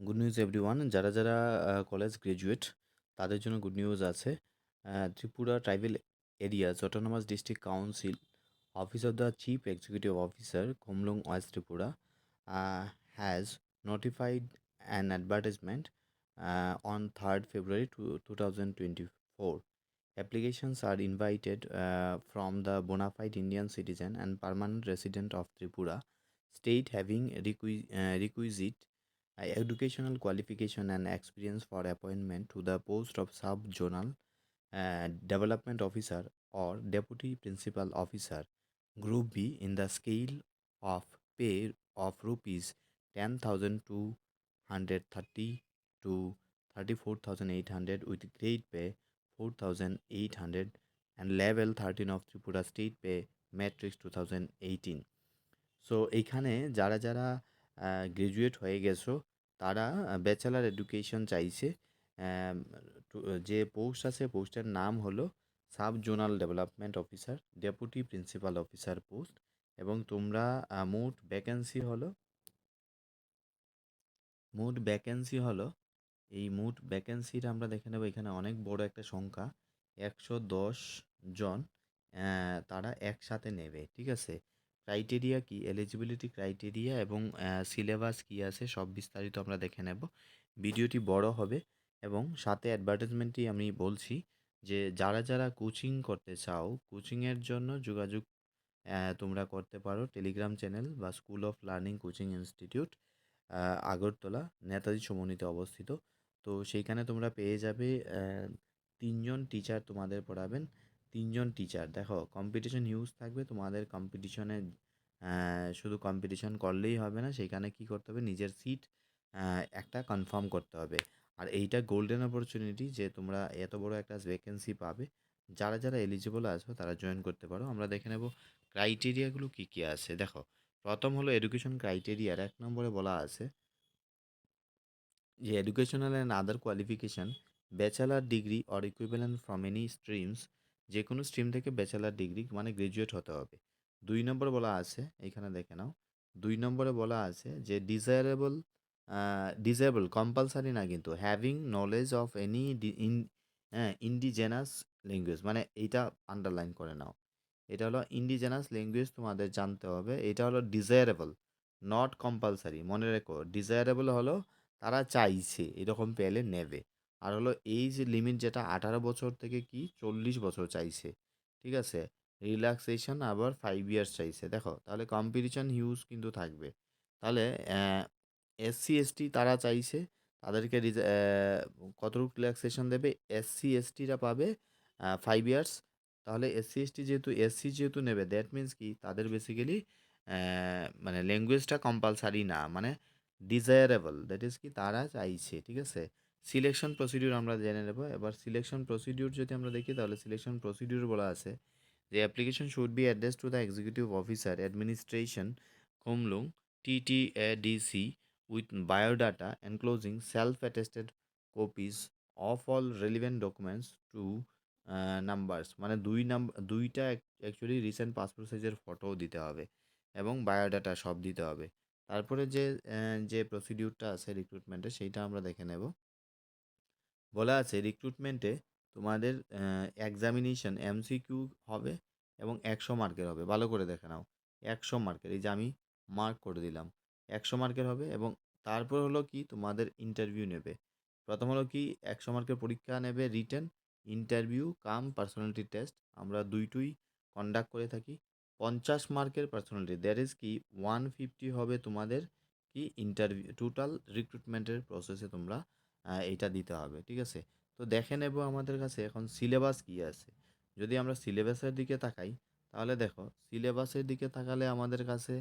Good news every one যারা যারা college graduate তাদের জন্য গুড নিউজ আছে। Tripura tribal area autonomous district council office of the chief executive officer Khumulwng west Tripura has notified an advertisement on third February two two thousand twenty four applications are invited from the bonafide Indian citizen and permanent resident of Tripura state having requi requisite educational qualification and experience for appointment to the post of sub-zonal uh, development officer or deputy principal officer group b in the scale of pay of rupees 10230 to 34800 with grade pay 4800 and level 13 of Tripura state pay matrix 2018 so এইখানে যারা যারা graduate হয়ে গেছো, তারা bachelor education চাইছে। যে post আছে পোস্টের নাম হলো sub zonal development officer deputy principal officer post এবং তোমরা মোট ভ্যাকেন্সি হলো, মোট ভ্যাকেন্সি হলো, এই মোট ভ্যাকেন্সিটা আমরা দেখে নেব এখানে অনেক বড় একটা সংখ্যা, একশো দশ জন তারা একসাথে নেবে, ঠিক আছে? ক্রাইটেরিয়া কি? এলিজিবিলিটি ক্রাইটেরিয়া এবং সিলেবাস কি আছে সব বিস্তারিত আমরা দেখে নেব। ভিডিওটি বড় হবে এবং সাথে অ্যাডভার্টাইজমেন্টটি আমি বলছি যে, যারা যারা কোচিং করতে চাও কোচিংয়ের জন্য যোগাযোগ তোমরা করতে পারো টেলিগ্রাম চ্যানেল বা school of learning coaching institute Agartala, Netaji সমন্বিতে অবস্থিত। তো সেইখানে তোমরা পেয়ে যাবে তিনজন টিচার তোমাদের পড়াবেন। তিনজন টিচার দেখো কম্পিটিশন হিউজ থাকবে, তোমাদের কম্পিটিশনে শুধু কম্পিটিশন করলেই হবে না, সেইখানে কি করতে হবে? নিজের সিট একটা কনফার্ম করতে হবে। আর এইটা গোল্ডেন অপরচুনিটি যে তোমরা এত বড় একটা ভ্যাকেন্সি পাবে। যারা যারা এলিজিবল আছো, তারা জয়েন করতে পারো। আমরা দেখে নেব ক্রাইটেরিয়াগুলো কী কী আছে। দেখো, প্রথম হলো এডুকেশন ক্রাইটেরিয়ার এক নম্বরে বলা আছে যে educational and other qualification bachelor degree or equivalent from any streams যে কোনো স্ট্রিম থেকে ব্যাচেলার ডিগ্রি মানে গ্রাজুয়েট হতে হবে। দুই নম্বর বলা আছে, এখানে দেখে নাও, দুই নম্বরে বলা আছে যে ডিজায়ারেবল ডিজেবল কম্পালসারি না কিন্তু having knowledge of any indigenous language মানে এইটা আন্ডারলাইন করে নাও। এটা হলো ইন্ডিজেনাস ল্যাঙ্গুয়েজ তোমাদের জানতে হবে, এটা হলো ডিজায়ারেবল নট কম্পালসারি মনে রেখো ডিজায়ারেবল হলো তারা চাইছে, এরকম পেলে নেবে। আর হলো এই যে লিমিট যেটা আঠারো বছর থেকে কি চল্লিশ বছর চাইছে, ঠিক আছে? রিল্যাক্সেশন আবার ফাইভ ইয়ার্স চাইছে। দেখো, তাহলে কম্পিটিশন হিউজ কিন্তু থাকবে। তাহলে এসসি এসটি তারা চাইছে, তাদেরকে কতটুকু রিল্যাক্সেশন দেবে? এসসি এসটিরা পাবে ফাইভ ইয়ার্স তাহলে এসসি এসটি যেহেতু এসসি যেহেতু নেবে দ্যাট মিন্স কি? তাদের বেসিক্যালি মানে ল্যাঙ্গুয়েজটা কম্পালসারি না মানে ডিজায়ারেবল দ্যাট ইজ কি? তারা চাইছে, ঠিক আছে? সিলেকশন প্রসিডিউর আমরা জেনে নেব। এবার সিলেকশন প্রসিডিউর যদি আমরা দেখি, তাহলে সিলেকশন প্রসিডিউর বলা আছে যে application should be address to the executive officer administration Khumulwng TTADC with biodata enclosing self attested copies of all relevant documents to numbers মানে দুই নাম্বার দুইটা অ্যাকচুয়ালি রিসেন্ট পাসপোর্ট সাইজের ফটোও দিতে হবে এবং বায়োডাটা সব দিতে হবে। তারপরে যে যে প্রসিডিউরটা আছে রিক্রুটমেন্টে সেইটা আমরা দেখে নেব। বলা আছে রিক্রুটমেন্টে তোমাদের এক্সামিনেশন এমসিকিউ হবে এবং একশো মার্কের হবে। ভালো করে দেখে নাও। একশো মার্কের, এই যে আমি মার্ক করে দিলাম। একশো মার্কের হবে এবং তারপর হলো কি তোমাদের ইন্টারভিউ নেবে। প্রথম হলো কি একশো মার্কের পরীক্ষা নেবে written interview cum personality test আমরা দুইটুই কন্ডাক্ট করে থাকি। পঞ্চাশ মার্কের পার্সোনালিটি দ্যাট ইজ কি ওয়ান ফিফটি হবে তোমাদের কি ইন্টারভিউ টোটাল রিক্রুটমেন্টের প্রসেসে তোমরা এইটা দিতে হবে, ঠিক আছে? তো দেখে নেব আমাদের কাছে এখন সিলেবাস কী আছে। যদি আমরা সিলেবাসের দিকে তাকাই, তাহলে দেখো সিলেবাসের দিকে তাকালে আমাদের কাছে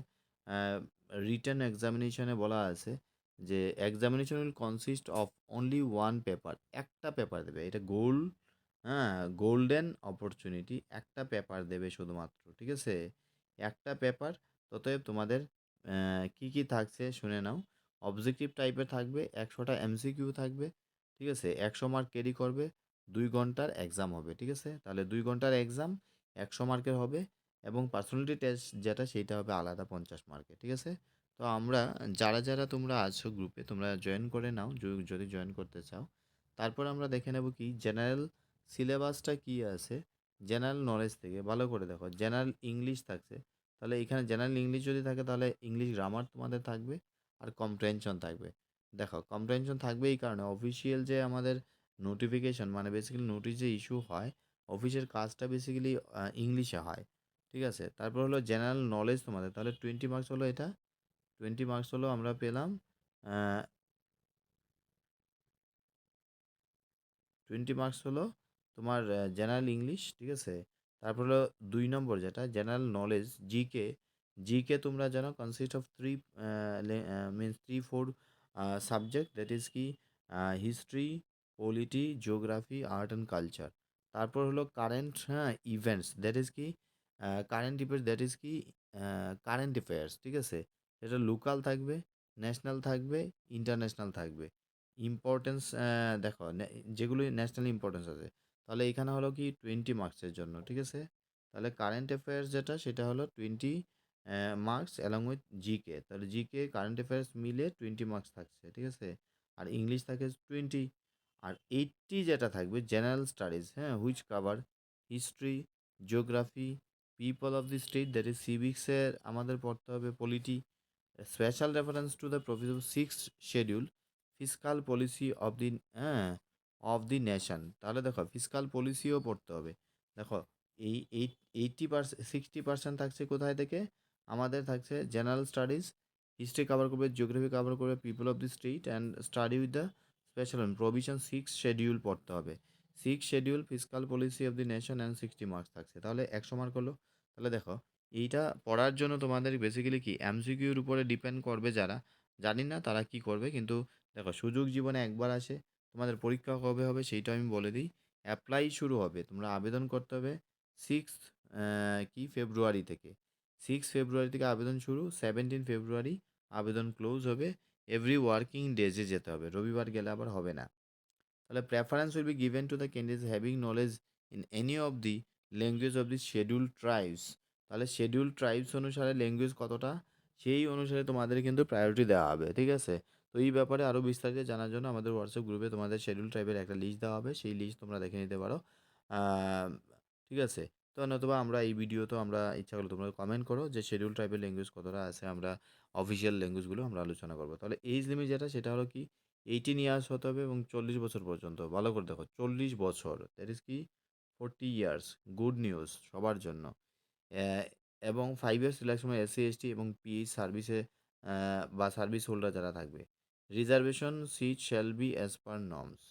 রিটার্ন এক্সামিনেশনে বলা আছে যে examination will consist of only one paper একটা পেপার দেবে, এটা গোল্ড হ্যাঁ গোল্ডেন অপরচুনিটি একটা পেপার দেবে শুধুমাত্র, ঠিক আছে? একটা পেপার ততএব তোমাদের কি কি থাকছে শুনে নাও। অবজেক্টিভ টাইপের থাকবে একশোটা এমসিকিউ থাকবে ঠিক আছে একশো মার্ক ক্যারি করবে দুই ঘণ্টার এক্সাম হবে ঠিক আছে তাহলে দুই ঘণ্টার এক্সাম একশো মার্কের হবে এবং পার্সোনালিটি টেস্ট যেটা সেইটা হবে আলাদা পঞ্চাশ মার্কের ঠিক আছে তো আমরা যারা, যারা তোমরা আছো গ্রুপে তোমরা জয়েন করে নাও যদি জয়েন করতে চাও। তারপর আমরা দেখে নেব কি জেনারেল সিলেবাসটা কি আছে? জেনারেল নলেজ থেকে ভালো করে দেখো। জেনারেল ইংলিশ থাকছে। তাহলে এখানে জেনারেল ইংলিশ যদি থাকে তাহলে ইংলিশ গ্রামার তোমাদের থাকবে আর কম্প্রেহেনশন থাকবে। দেখো কম্প্রেহেনশন থাকবে এই কারণে অফিসিয়াল যে আমাদের নোটিফিকেশন মানে বেসিক্যালি নোটিশ যে ইস্যু হয়, অফিসের কাজটা বেসিক্যালি ইংলিশে হয়। ঠিক আছে? তারপর হলো জেনারেল নলেজ তোমাদের তাহলে 20 মার্কস হলো এটা। 20 মার্কস হলো আমরা পেলাম টোয়েন্টি মার্কস হলো তোমার জেনারেল ইংলিশ, ঠিক আছে? তারপর হলো দুই নম্বর যেটা জেনারেল নলেজ জিকে, জিকে তোমরা জানো কনসিস্ট অফ 3 আ লে uh means 3, 4 uh subject that is কি history, polity, geography, art and culture. তারপর হলো কারেন্ট হ্যাঁ, ইভেন্টস দ্যাট ইস কি কারেন্ট ইভেন্টস দ্যাট ইস কি কারেন্ট অ্যাফেয়ার্স, ঠিক আছে? এটা লোকাল থাকবে, ন্যাশনাল থাকবে, ইন্টারন্যাশনাল থাকবে। ইম্পোর্টেন্স দেখো যেগুলো ন্যাশনাল ইম্পোর্টেন্স আছে। তাহলে এখানে হলো কি 20 মার্কসের জন্য, ঠিক আছে? তাহলে কারেন্ট অ্যাফেয়ার্স যেটা সেটা হলো 20 uh marks along with GK. তাহলে জিকে, কারেন্ট অ্যাফেয়ার্স মিলে 20 মার্কস থাকছে, ঠিক আছে? আর ইংলিশ থাকে 20 আর 80 যেটা থাকবে জেনারেল স্টাডিজ, হ্যাঁ? Which cover history, geography, people of the state that is সিভিক্সের আমাদের পড়তে হবে polity, special reference to the provision 6th schedule fiscal policy of the হ্যাঁ, অফ দি নেশন। তাহলে দেখো ফিসকাল পলিসিও পড়তে হবে। দেখো এই এইট 80% 60% থাকছে কোথায় থেকে? আমাদের থাকছে জেনারেল স্টাডিজ, হিস্ট্রি কভার করবে, জিওগ্রাফি কভার করবে, people of the state and study with the special provision six schedule পড়তে হবে। Six schedule fiscal policy of the nation and 60 marks থাকছে। তাহলে 100 মার্ক হলো। তাহলে দেখো এইটা পড়ার জন্য তোমাদের বেসিক্যালি কি এমসিকিউর উপরে ডিপেন্ড করবে যারা, জানি না তারা কি করবে কিন্তু দেখো সুযোগ জীবনে একবার আসে। তোমাদের পরীক্ষা কবে হবে সেইটা আমি বলে দিই। অ্যাপ্লাই শুরু হবে। তোমরা আবেদন করতে হবে সিক্স কি ফেব্রুয়ারি থেকে। 6 ফেব্রুয়ারি থেকে আবেদন শুরু, 17 ফেব্রুয়ারি আবেদন ক্লোজ হবে। এভরি ওয়ার্কিং ডেজে যেতে হবে। রবিবার গেলে আবার হবে না। তাহলে preference will be given to the candidates having knowledge in any of the language of the scheduled tribes. তাহলে শেডিউল ট্রাইবস অনুসারে ল্যাঙ্গুয়েজ কতটা সেই অনুসারে তোমাদের কিন্তু প্রায়োরিটি দেওয়া হবে, ঠিক আছে? তো এই ব্যাপারে আরও বিস্তারিত জানার জন্য আমাদের হোয়াটসঅ্যাপ গ্রুপে তোমাদের শেডিউল ট্রাইবের একটা লিস্ট দেওয়া হবে। সেই লিস্ট তোমরা দেখে নিতে পারো। ঠিক আছে? তো নতুবা আমরা এই ভিডিও তো আমরা ইচ্ছা করলে তোমরা কমেন্ট করো যে শিডিউল ট্রাইবের ল্যাঙ্গুয়েজ কতটা আছে আমরা অফিসিয়াল ল্যাঙ্গুয়েজগুলো আমরা আলোচনা করব তাহলে এজ লিমিট যেটা সেটা হলো কি 18 ইয়ার্স হতে হবে এবং 40 বছর পর্যন্ত। ভালো করে দেখো 40 বছর দ্যাট ইজ কি 40 ইয়ার্স গুড নিউজ সবার জন্য। এবং 5 ইয়ার্স রিল্যাক্স এসসি, এসটি এবং পিএইচ সার্ভিসে বা সার্ভিস হোল্ডার যারা থাকবে। Reservation seat shall be as per norms.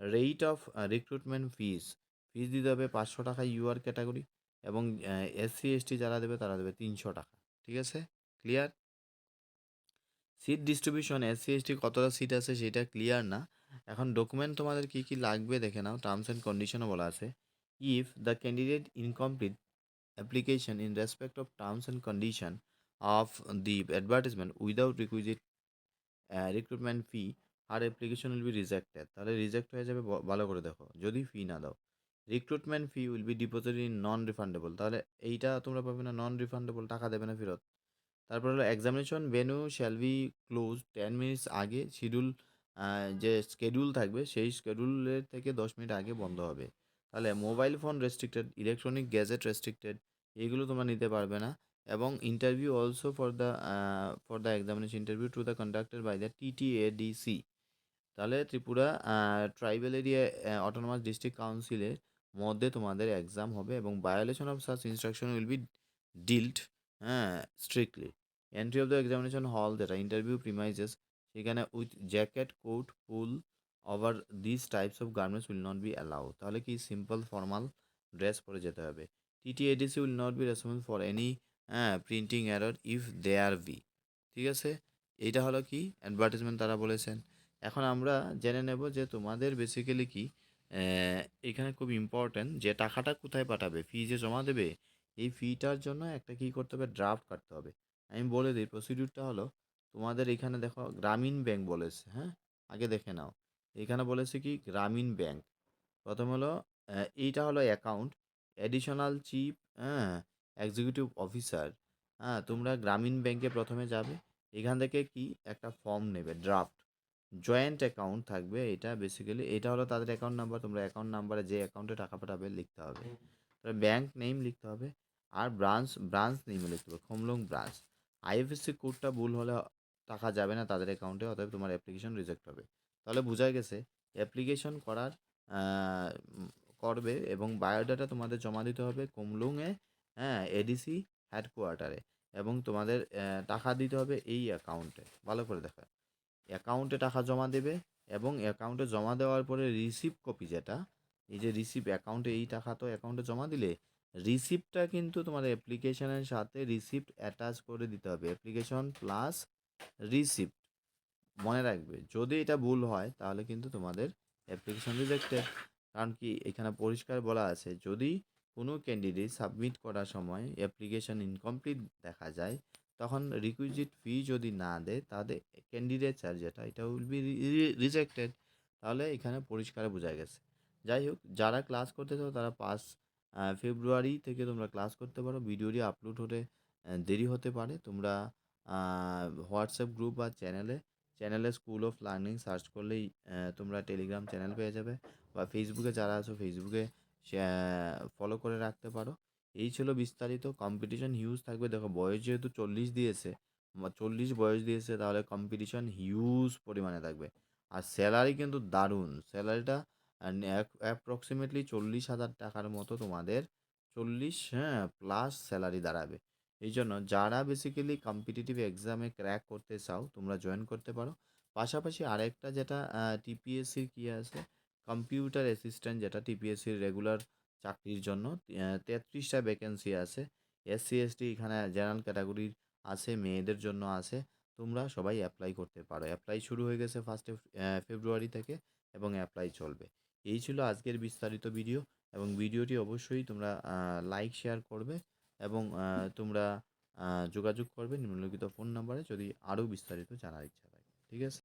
Rate of recruitment fees, fees দিতে হবে ৳500 ইউআর ক্যাটাগরি এবং এসসি, এসটি যারা দেবে তারা দেবে ৳300 ঠিক আছে? Clear? Seat distribution SC, ST কতটা সিট আছে সেটা ক্লিয়ার না। এখন ডকুমেন্ট তোমাদের কী, কী লাগবে দেখে নাও। টার্মস অ্যান্ড কন্ডিশনও বলা আছে। If the candidate incomplete application in respect of terms and condition of the advertisement without requisite recruitment fee her application will be rejected. তাহলে রিজেক্ট হয়ে যাবে ভালো করে দেখো। যদি ফি না দাও। Recruitment fee will be deposited in non refundable. তাহলে এইটা তোমরা পাবে না নন রিফান্ডেবল টাকা দেবে না ফেরত। তারপর হলো examination venue shall be close ten minutes আগে শিডিউল যে স্কেডিউল থাকবে সেই স্কেডিউলের থেকে 10 মিনিট আগে বন্ধ হবে। তাহলে mobile phone restricted, electronic gadget restricted এগুলো তোমরা নিতে পারবে না এবং interview also for the for the examination interview to the conducted by the TTADC. তাহলে Tripura tribal area autonomous district কাউন্সিলের মধ্যে তোমাদের এক্সাম হবে এবং violation of such instruction will be dealt হ্যাঁ, strictly. Entry of the examination hall যেটা interview premises সেখানে with jacket, coat, full over this types of garments will not be allowed. তাহলে কি সিম্পল ফরমাল ড্রেস পরে যেতে হবে। TTADC will not be responsible for any হ্যাঁ, printing error if they are be. ঠিক আছে? এইটা হলো কি অ্যাডভার্টাইজমেন্ট তারা বলেছেন। এখন আমরা জেনে নেব যে তোমাদের বেসিক্যালি কি এখানে খুব ইম্পোর্টেন্ট যে টাকাটা কোথায় পাঠাবে? ফি যে জমা দেবে এই ফিটার জন্য একটা কী করতে হবে ড্রাফট কাটতে হবে। আমি বলে দিই প্রসিডিউরটা হলো তোমাদের এখানে দেখো গ্রামীণ ব্যাংক বলেছে, হ্যাঁ? আগে দেখে নাও। এখানে বলেছে কি গ্রামীণ ব্যাংক। প্রথম হলো এইটা হলো অ্যাকাউন্ট অ্যাডিশনাল চিফ হ্যাঁ, এক্সিকিউটিভ অফিসার হ্যাঁ, তোমরা গ্রামীণ ব্যাংকে প্রথমে যাবে। এখান থেকে কি একটা ফর্ম নেবে ড্রাফট জয়েন্ট অ্যাকাউন্ট থাকবে এটা বেসিক্যালি এটা হলো তাদের অ্যাকাউন্ট নাম্বার তোমরা অ্যাকাউন্ট নাম্বারে যে অ্যাকাউন্টে টাকা পাঠাবে লিখতে হবে। ব্যাংক নেম লিখতে হবে আর ব্রাঞ্চ ব্রাঞ্চ নেমে লিখতে হবে খোমলং ব্রাঞ্চ আইএফএসসি কোডটা ভুল হলে টাকা যাবে না তাদের অ্যাকাউন্টে অতএব তোমার অ্যাপ্লিকেশন রিজেক্ট হবে। তাহলে বোঝা গেছে অ্যাপ্লিকেশন করার করবে এবং বায়োডাটা তোমাদের জমা দিতে হবে কুমলুংয়ে হ্যাঁ এডিসি হেডকোয়ার্টারে এবং তোমাদের টাকা দিতে হবে এই অ্যাকাউন্টে ভালো করে দেখা অ্যাকাউন্টে টাকা জমা দেবে এবং অ্যাকাউন্টে জমা দেওয়ার পরে রিসিভ কপি যেটা, এই যে রিসিভ অ্যাকাউন্টে, এই টাকা তো অ্যাকাউন্টে জমা দিলে রিসিপ্টটা কিন্তু তোমার অ্যাপ্লিকেশনের সাথে রিসিপ্ট অ্যাটাচ করে দিতে হবে। অ্যাপ্লিকেশন প্লাস রিসিপ্ট মনে রাখবে। যদি এটা ভুল হয়, তাহলে কিন্তু তোমাদের অ্যাপ্লিকেশন রিজেক্টেড কারণ কি, এখানে পরিষ্কার বলা আছে, যদি কোনো ক্যান্ডিডেট সাবমিট করার সময় অ্যাপ্লিকেশন ইনকমপ্লিট দেখা যায় তখন রিকুইজিট ফি যদি না দেয় তাদের ক্যান্ডিডেট যেটা, এটা উইল বি রিজেক্টেড তাহলে এখানে পরিষ্কার বোঝা গেছে। যাই হোক, যারা ক্লাস করতে চাও, তারা পাঁচ ফেব্রুয়ারি থেকে তোমরা ক্লাস করতে পারো। ভিডিওটি আপলোড হতে দেরি হতে পারে। তোমরা হোয়াটসঅ্যাপ গ্রুপ বা চ্যানেলে চ্যানেলে স্কুল অফ লার্নিং সার্চ করলেই তোমরা টেলিগ্রাম চ্যানেল পেয়ে যাবে। বা ফেসবুকে যারা আছো ফেসবুকে ফলো করে রাখতে পারো। এই ছিল বিস্তারিত কম্পিটিশন হিউজ থাকবে। দেখো বয়স যেহেতু চল্লিশ দিয়েছে চল্লিশ বয়স দিয়েছে, তাহলে কম্পিটিশন হিউজ পরিমাণে থাকবে। আর স্যালারি কিন্তু দারুণ। স্যালারিটা অ্যাপ্রক্সিমেটলি চল্লিশ হাজার টাকার মতো তোমাদের চল্লিশ হ্যাঁ প্লাস স্যালারি দাঁড়াবে। এই জন্য যারা বেসিক্যালি কম্পিটিটিভ এক্সামে ক্র্যাক করতে চাও, তোমরা জয়েন করতে পারো। পাশাপাশি আরেকটা যেটা টিপিএসসির কী আছে? কম্পিউটার অ্যাসিস্ট্যান্ট যেটা টিপিএসসির রেগুলার চাকরির জন্য। তেত্রিশটা ভ্যাকেন্সি আছে। এসসি এসটি এখানে জেনারেল ক্যাটাগরির আছে, মেয়েদের জন্য আছে। তোমরা সবাই অ্যাপ্লাই করতে পারো। অ্যাপ্লাই শুরু হয়ে গেছে ফার্স্টে ফেব্রুয়ারি থেকে এবং অ্যাপ্লাই চলবে। এই ছিল আজকের বিস্তারিত ভিডিও এবং ভিডিওটি অবশ্যই তোমরা লাইক শেয়ার করবে এবং তোমরা যোগাযোগ করবে নিম্নলিখিত ফোন নাম্বারে যদি আরও বিস্তারিত জানার ইচ্ছা থাকে। ঠিক আছে?